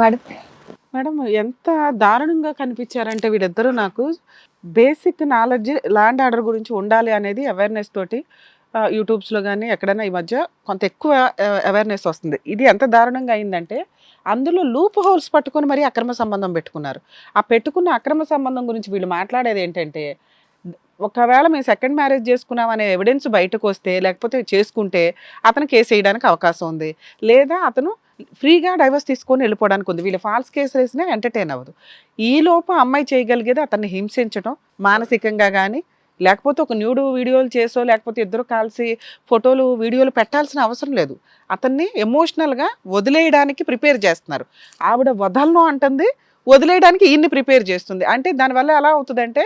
Madam? Madam ఎంత దారుణంగా కనిపించారంటే వీళ్ళిద్దరూ నాకు బేసిక్ నాలెడ్జ్ ల్యాండ్ ఆర్డర్ గురించి ఉండాలి అనేది అవేర్నెస్ తోటి యూట్యూబ్స్లో కానీ ఎక్కడైనా ఈ మధ్య కొంత ఎక్కువ అవేర్నెస్ వస్తుంది. ఇది ఎంత దారుణంగా అయిందంటే అందులో లూప్ హోల్స్ పట్టుకొని మరీ అక్రమ సంబంధం పెట్టుకున్నారు. ఆ పెట్టుకున్న అక్రమ సంబంధం గురించి వీళ్ళు మాట్లాడేది ఏంటంటే ఒకవేళ మేము సెకండ్ మ్యారేజ్ చేసుకున్నాం అనే ఎవిడెన్స్ బయటకు వస్తే లేకపోతే చేసుకుంటే అతను కేసు వేయడానికి అవకాశం ఉంది. లేదా అతను ఫ్రీగా డైవర్స్ తీసుకొని వెళ్ళిపోవడానికి ఉంది. వీళ్ళు ఫాల్స్ కేసు వేసినా ఎంటర్టైన్ అవ్వదు. ఈ అమ్మాయి చేయగలిగేది అతన్ని హింసించడం మానసికంగా కానీ లేకపోతే ఒక న్యూడు వీడియోలు చేసో లేకపోతే ఇద్దరు కలిసి ఫోటోలు వీడియోలు పెట్టాల్సిన అవసరం లేదు. అతన్ని ఎమోషనల్గా వదిలేయడానికి ప్రిపేర్ చేస్తున్నారు. ఆవిడ వదలను అంటుంది వదిలేయడానికి ఈయన్ని ప్రిపేర్ చేస్తుంది. అంటే దానివల్ల ఎలా అవుతుందంటే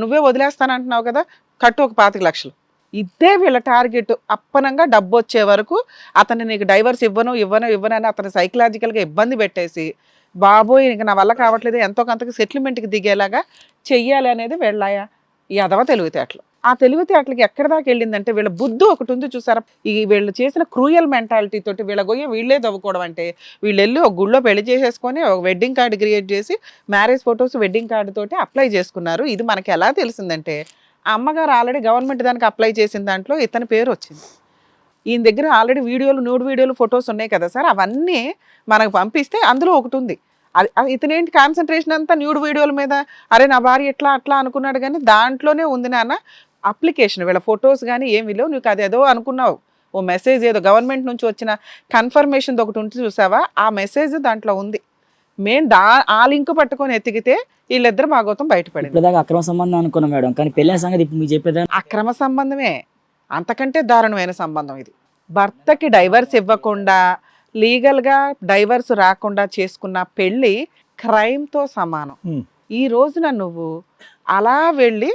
నువ్వే వదిలేస్తానంటున్నావు కదా కట్టు ఒక పాతిక లక్షలు. ఇదే వీళ్ళ టార్గెట్. అప్పనంగా డబ్బు వచ్చే వరకు అతన్ని నీకు డైవర్స్ ఇవ్వను ఇవ్వను ఇవ్వను అని అతను సైకలాజికల్గా ఇబ్బంది పెట్టేసి బాబోయ్ ఇంక నా వల్ల కావట్లేదు ఎంతో కొంతకి సెటిల్మెంట్కి దిగేలాగా చెయ్యాలి అనేది వెళ్ళాయా? ఈ అదవ తెలివితేటలు. ఆ తెలివితేటలకి ఎక్కడి దాకా వెళ్ళిందంటే వీళ్ళ బుద్ధి ఒకటి ఉంది చూసారా? ఈ వీళ్ళు చేసిన క్రూయల్ మెంటాలిటీ తోటి వీళ్ళ గొయ్య వీళ్ళే తవ్వుకోవడం అంటే వీళ్ళు వెళ్ళి ఒక గుళ్ళో పెళ్ళి చేసేసుకొని ఒక వెడ్డింగ్ కార్డు క్రియేట్ చేసి మ్యారేజ్ ఫొటోస్ వెడ్డింగ్ కార్డు తోటి అప్లై చేసుకున్నారు. ఇది మనకి ఎలా తెలిసిందంటే ఆ అమ్మగారు ఆల్రెడీ గవర్నమెంట్ దానికి అప్లై చేసిన దాంట్లో ఇతని పేరు వచ్చింది. ఈయన దగ్గర ఆల్రెడీ వీడియోలు నూడు వీడియోలు ఫొటోస్ ఉన్నాయి కదా సార్. అవన్నీ మనకు పంపిస్తే అందులో ఒకటి ఉంది. అది ఇతనేంటి కాన్సన్ట్రేషన్ అంతా న్యూడ్ వీడియోల మీద? అరే నా భార్య ఎట్లా అట్లా అనుకున్నాడు కానీ దాంట్లోనే ఉంది నాన్న అప్లికేషన్. వీళ్ళ ఫొటోస్ కానీ ఏమి లేవు. నీకు అది ఏదో అనుకున్నావు. ఓ మెసేజ్ ఏదో గవర్నమెంట్ నుంచి వచ్చిన కన్ఫర్మేషన్ ఒకటి ఉంటే చూసావా? ఆ మెసేజ్ దాంట్లో ఉంది. మేము దా ఆ లింక్ పట్టుకొని ఎతికితే వీళ్ళిద్దరు భాగవతం బయటపడింది. ఇప్పటిదాకా అక్రమ సంబంధం అనుకున్నాం మేడం. కానీ పెళ్ళైన సంగతి ఇప్పుడు మీకు చెప్పేదా అక్రమ సంబంధమే. అంతకంటే దారుణమైన సంబంధం ఇది. భర్తకి డైవర్స్ ఇవ్వకుండా లీగల్గా డైవర్స్ రాకుండా చేసుకున్న పెళ్ళి క్రైమ్తో సమానం. ఈ రోజున నువ్వు అలా వెళ్ళి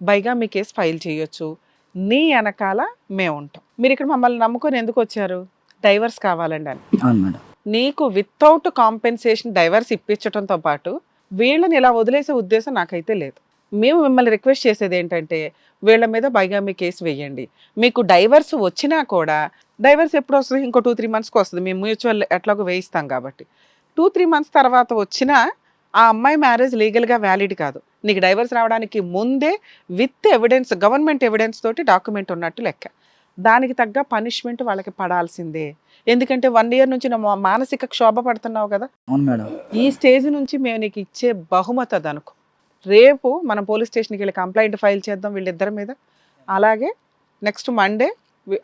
బైగా మీ కేసు ఫైల్ చేయొచ్చు. నీ వెనకాల మేము ఉంటాం మీరు ఇక్కడ మమ్మల్ని నమ్ముకొని ఎందుకు వచ్చారు? డైవర్స్ కావాలండి అని. అవును మేడం. నీకు వితౌట్ కాంపెన్సేషన్ డైవర్స్ ఇప్పించడంతో పాటు వీళ్ళని ఇలా వదిలేసే ఉద్దేశం నాకైతే లేదు. మేము మిమ్మల్ని రిక్వెస్ట్ చేసేది ఏంటంటే వీళ్ళ మీద బైగామి కేసు వేయండి. మీకు డైవర్స్ వచ్చినా కూడా డైవర్స్ ఎప్పుడు వస్తుంది ఇంకో టూ త్రీ మంత్స్కి వస్తుంది. మేము మ్యూచువల్ ఎట్లాగో వేయిస్తాం కాబట్టి. టూ త్రీ మంత్స్ తర్వాత వచ్చినా ఆ అమ్మాయి మ్యారేజ్ లీగల్గా వ్యాలిడ్ కాదు. నీకు డైవర్స్ రావడానికి ముందే విత్ ఎవిడెన్స్ గవర్నమెంట్ ఎవిడెన్స్ తోటి డాక్యుమెంట్ ఉన్నట్టు లెక్క. దానికి తగ్గ పనిష్మెంట్ వాళ్ళకి పడాల్సిందే. ఎందుకంటే వన్ ఇయర్ నుంచి నువ్వు మానసిక క్షోభ పడుతున్నావు కదా. అవును మేడం. ఈ స్టేజ్ నుంచి మేము నీకు ఇచ్చే బహుమతి అది అనుకో రేపు మనం పోలీస్ స్టేషన్కి వెళ్ళి కంప్లైంట్ ఫైల్ చేద్దాం వీళ్ళిద్దరి మీద. అలాగే నెక్స్ట్ మండే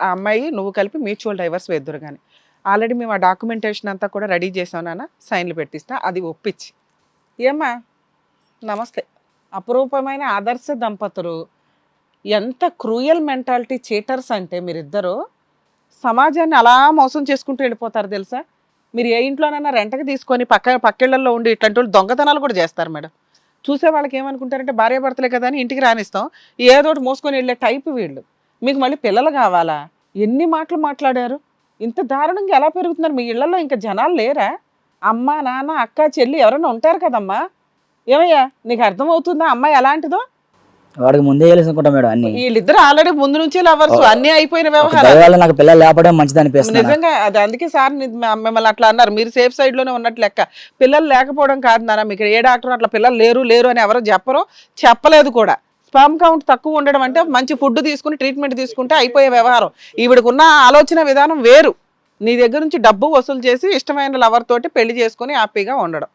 ఆ అమ్మాయి నువ్వు కలిపి మ్యూచువల్ డైవర్స్ వేద్దురు కానీ ఆల్రెడీ మేము ఆ డాక్యుమెంటేషన్ అంతా కూడా రెడీ చేసాం నాన్న సైన్లు పెట్టిస్తా అది ఒప్పించి. ఏమ్మా నమస్తే. అపురూపమైన ఆదర్శ దంపతులు. ఎంత క్రూయల్ మెంటాలిటీ చీటర్స్ అంటే మీరిద్దరూ సమాజాన్ని అలా మోసం చేసుకుంటూ వెళ్ళిపోతారు తెలుసా? మీరు ఏ ఇంట్లోనైనా రెంటకి తీసుకొని పక్క పక్కిళ్ళల్లో ఉండి ఇట్లాంటి వాళ్ళు దొంగతనాలు కూడా చేస్తారు మేడం. చూసే వాళ్ళకి ఏమనుకుంటారంటే భార్య భర్తలే కదా అని ఇంటికి రానిస్తాం. ఏదో ఒకటి మోసుకొని వెళ్ళే టైప్ వీళ్ళు. మీకు మళ్ళీ పిల్లలు కావాలా? ఎన్ని మాటలు మాట్లాడారు? ఇంత దారుణంగా ఎలా పెరుగుతున్నారు? మీ ఇళ్ళలో ఇంకా జనాలు లేరా? అమ్మ నాన్న అక్క చెల్లి ఎవరైనా ఉంటారు కదమ్మా? ఏమయ్యా నీకు అర్థమవుతుందా? అమ్మాయి ఎలాంటిదో? వాడికి ముందే అనుకుంటా మేడం అన్ని. వీళ్ళిద్దరు ఆల్రెడీ ముందు నుంచే లవర్స్ అన్నీ అయిపోయిన వ్యవహారాలు. నాకు పిల్లలు లేపడం మంచిది అనిపిస్తుంది నిజంగా అది అందుకే సార్ మిమ్మల్ని అట్లా అన్నారు. మీరు సేఫ్ సైడ్లోనే ఉన్నట్లు లెక్క. పిల్లలు లేకపోవడం కాదు నాన్న మీకు ఏ డాక్టర్ అట్లా పిల్లలు లేరు లేరు అని ఎవరు చెప్పరు చెప్పలేదు కూడా. స్పామ్ కౌంట్ తక్కువ ఉండడం అంటే మంచి ఫుడ్ తీసుకుని ట్రీట్మెంట్ తీసుకుంటే అయిపోయే వ్యవహారం. ఈవిడకున్న ఆలోచన విధానం వేరు. నీ దగ్గర నుంచి డబ్బు వసూలు చేసి ఇష్టమైన లవర్ తోటి పెళ్ళి చేసుకొని హ్యాపీగా ఉండడం.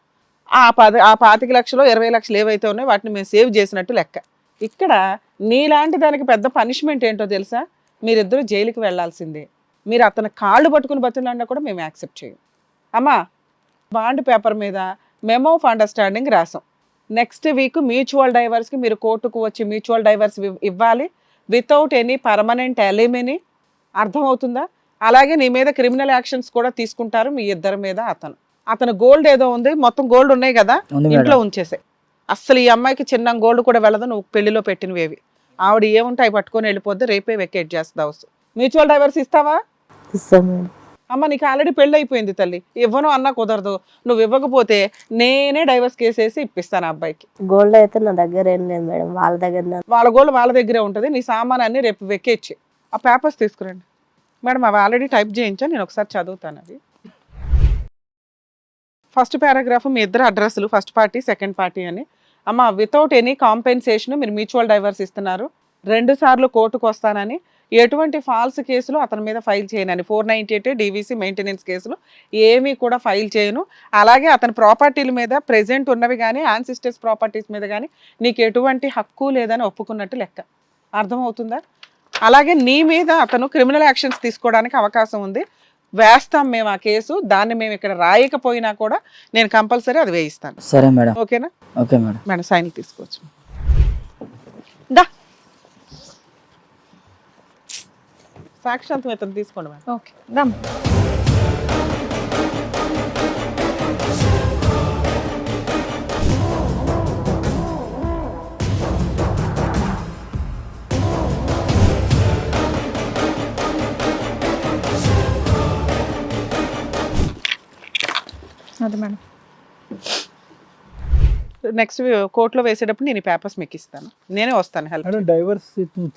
ఆ పది ఆ పాతిక లక్షలు ఇరవై లక్షలు ఏవైతే ఉన్నాయో వాటిని మేము సేవ్ చేసినట్టు లెక్క. ఇక్కడ నీలాంటి దానికి పెద్ద పనిష్మెంట్ ఏంటో తెలుసా? మీరిద్దరూ జైలుకి వెళ్ళాల్సిందే. మీరు అతని కాళ్ళు పట్టుకుని బతులన్నా కూడా మేము యాక్సెప్ట్ చేయం. అమ్మా బాండ్ పేపర్ మీద మెమో ఆఫ్ అండర్స్టాండింగ్ రాసాం. నెక్స్ట్ వీక్ మ్యూచువల్ డైవర్స్కి మీరు కోర్టుకు వచ్చి మ్యూచువల్ డైవర్స్ ఇవ్వాలి. వితౌట్ ఎనీ పర్మనెంట్ ఎలిమిని అర్థమవుతుందా? అలాగే నీ మీద క్రిమినల్ యాక్షన్స్ కూడా తీసుకుంటారు మీ ఇద్దరి మీద అతను. అతను గోల్డ్ ఏదో ఉంది మొత్తం గోల్డ్ ఉన్నాయి కదా? ఇంట్లో మేడం. ఉంచేసే అస్సలు ఈ అమ్మాయికి చిన్న గోల్డ్ కూడా వెళ్ళదు నువ్వు పెళ్ళిలో పెట్టినవేవి. ఆవిడ ఏముంటే అవి పట్టుకొని వెళ్ళిపోతే రేపే వెకేట్ చేస్తావు. మ్యూచువల్ డైవర్స్ ఇస్తావా? అమ్మ నీకు ఆల్రెడీ పెళ్ళి అయిపోయింది తల్లి. ఇవ్వను అన్నా కుదరదు. నువ్వు ఇవ్వకపోతే నేనే డైవర్స్ కేసేసి ఇప్పిస్తాను అబ్బాయికి. గోల్డ్ అయితే నా దగ్గర ఏం లేదు మేడం. వాళ్ళ దగ్గర వాళ్ళ గోల్డ్ వాళ్ళ దగ్గరే ఉంటుంది. నీ సామాన్ అన్ని రేపు వెక్కేచ్చి ఆ పేపర్స్ తీసుకురండి. మేడం అవి ఆల్రెడీ టైప్ చేయించా నేను ఒకసారి చదువుతాను అది. ఫస్ట్ పారాగ్రాఫ్ మీ ఇద్దరు అడ్రస్లు ఫస్ట్ పార్టీ సెకండ్ పార్టీ అని. అమ్మ వితౌట్ ఎనీ కాంపెన్సేషన్ మీరు మ్యూచువల్ డైవర్స్ ఇస్తున్నారు. రెండు సార్లు కోర్టుకు వస్తానని. ఎటువంటి ఫాల్స్ కేసులు అతని మీద ఫైల్ చేయనని. Four ninety eight DVC maintenance కేసులు ఏమీ కూడా ఫైల్ చేయను. అలాగే అతని ప్రాపర్టీల మీద ప్రెజెంట్ ఉన్నవి కానీ ఆన్సిస్టర్స్ ప్రాపర్టీస్ మీద కానీ నీకు ఎటువంటి హక్కు లేదని ఒప్పుకున్నట్టు లెక్క. అర్థమవుతుందా? అలాగే నీ మీద అతను క్రిమినల్ యాక్షన్స్ తీసుకోవడానికి అవకాశం ఉంది. వేస్తాం మేము ఆ కేసు దాన్ని మేము ఇక్కడ రాయకపోయినా కూడా నేను కంపల్సరీ అది వేయిస్తాను. సరే మేడం. ఓకేనా? Okay madam. మేడం సైన్లు తీసుకోవచ్చు. దా! సాక్షాంతం ఇతను తీసుకోండి మేడం. ఓకే దమ్ అది మేడం. నెక్స్ట్ కోర్టులో వేసేటప్పుడు నేను ఈ పేపర్స్ మీకు ఇస్తాను. నేనే వస్తాను హెల్ప్ మేడం డైవర్స్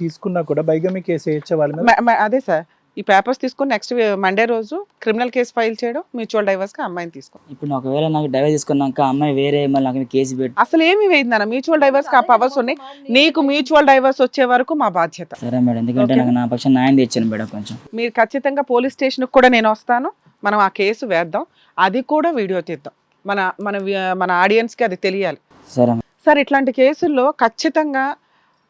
తీసుకున్నా కూడా బైగమి కేసు వేయచ్చే వాళ్ళ అదే సార్. ఈ పేపర్స్ తీసుకొని నెక్స్ట్ మండే రోజు క్రిమినల్ కేసు ఫైల్ చేయడం మ్యూచువల్ డైవర్స్కి అమ్మాయిని తీసుకో. ఇప్పుడు నాకు ఒకవేళ నాకు డైవర్ తీసుకున్నాక అమ్మాయి వేరే మళ్ళీ నాకు కేసు పెట్టి. అసలు ఏమి వేయిందన్న మ్యూచువల్ డైవర్స్ ఆ పవర్స్ ఉన్నాయి. నీకు మ్యూచువల్ డైవర్స్ వచ్చే వరకు మా బాధ్యత. సరే మేడం ఎందుకంటే. నాకు నా పక్షం న్యాయం తెచ్చాను మేడం కొంచెం. మీరు ఖచ్చితంగా పోలీస్ స్టేషన్కి కూడా నేను వస్తాను. మనం ఆ కేసు వేద్దాం. అది కూడా వీడియో తీద్దాం. మన మన మన ఆడియన్స్కి అది తెలియాలి. సరే. ఇట్లాంటి కేసుల్లో ఖచ్చితంగా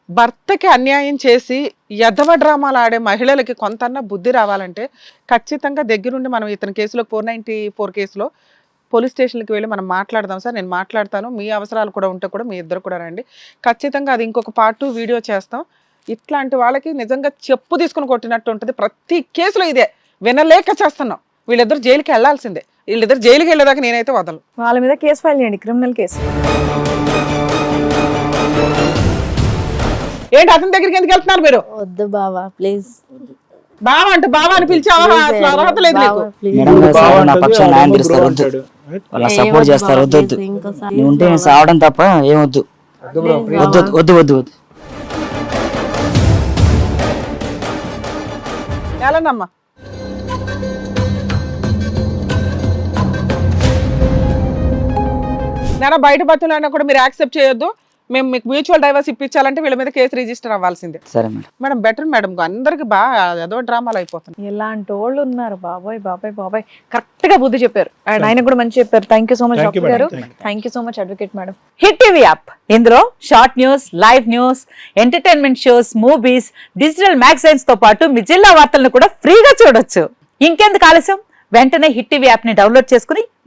భర్తకి అన్యాయం చేసి యధవ డ్రామాలు ఆడే మహిళలకి కొంతన్నా బుద్ధి రావాలంటే ఖచ్చితంగా దగ్గరుండి మనం ఇతని కేసులో ఫోర్ నైంటీ ఫోర్ కేసులో పోలీస్ స్టేషన్కి వెళ్ళి మనం మాట్లాడదాం సార్. నేను మాట్లాడతాను. మీ అవసరాలు కూడా ఉంటే కూడా మీ ఇద్దరు కూడా రండి. ఖచ్చితంగా అది ఇంకొక పార్ట్ వీడియో చేస్తాం. ఇట్లాంటి వాళ్ళకి నిజంగా చెప్పు తీసుకుని కొట్టినట్టు ఉంటుంది. ప్రతి కేసులో ఇదే. వినలేక చేస్తున్నాం. వీళ్ళిద్దరు జైలుకి వెళ్ళాల్సిందే. వీళ్ళిద్దరు జైలుకి వెళ్ళేదాకా నేనైతే వదలను. వాళ్ళ మీద కేసు ఫైల్ చేయండి క్రిమినల్ కేసు. ఏంటి అతని దగ్గరికి ఎందుకు వెళ్తున్నారు మీరు? వద్దు బావా ప్లీజ్. బావ అంటే బావ అని పిలిచావా అసలు అర్హత లేదు నీకు. మేడం గారు బావ సార్ నా అంటది, పక్షం న్యాయం అదొక తీరుస్తారు బ్రో వద్దు. అంటాడు. వాళ్ళ సపోర్ట్ చేస్తారు. వద్దు వద్దు. నువ్వు ఉంటే నేను సావడం తప్ప ఏమొద్దు వద్దు. వద్దు వద్దు వద్దు వద్దు ఎలానమ్మా నేను బయట బతులైనా కూడా మీరు యాక్సెప్ట్ చేయొద్దు. మేము మీకు మ్యూచువల్ డైవర్స్ ఇప్పించాలంటే వీళ్ళ మీద కేసు రిజిస్టర్ అవ్వాల్సిందే. సరే మేడం. మేడం బెటర్ మేడం అందరికి బాగా ఏదో డ్రామాలు అయిపోతున్నాయి. ఇలాంటి వాళ్ళు ఉన్నారు బాబాయ్ బాబాయ్ బాబాయ్. కరెక్ట్గా బుద్ధి చెప్పారు. అండ్ ఆయన కూడా మంచి చెప్పారు. Thank you so much doctor గారు. Thank you so much advocate madam hit TV app ఇందులో short news live news entertainment shows movies digital మ్యాగజైన్స్తో పాటు మీ జిల్లా వార్తలను కూడా ఫ్రీగా చూడొచ్చు. ఇంకెందుకు ఆలస్యం? వెంటనే హిట్ టీవీ యాప్ని డౌన్లోడ్ చేసుకుని